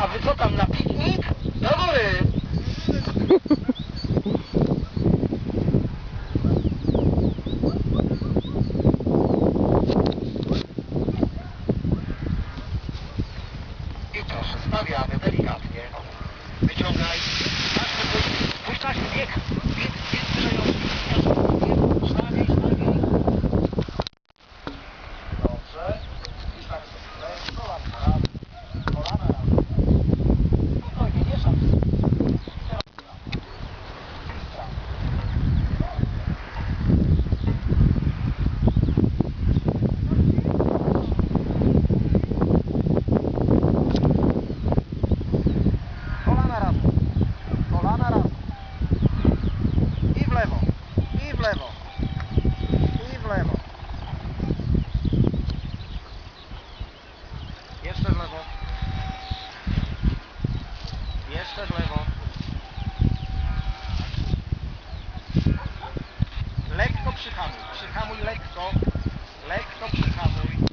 A wy co tam na piknik? Do góry! I proszę, stawiamy delikatnie. Wyciągaj. Lewo. I w lewo. I w lewo. Jeszcze w lewo. Jeszcze w lewo. Lekko przyhamuj. Przyhamuj lekko. Lekko przyhamuj.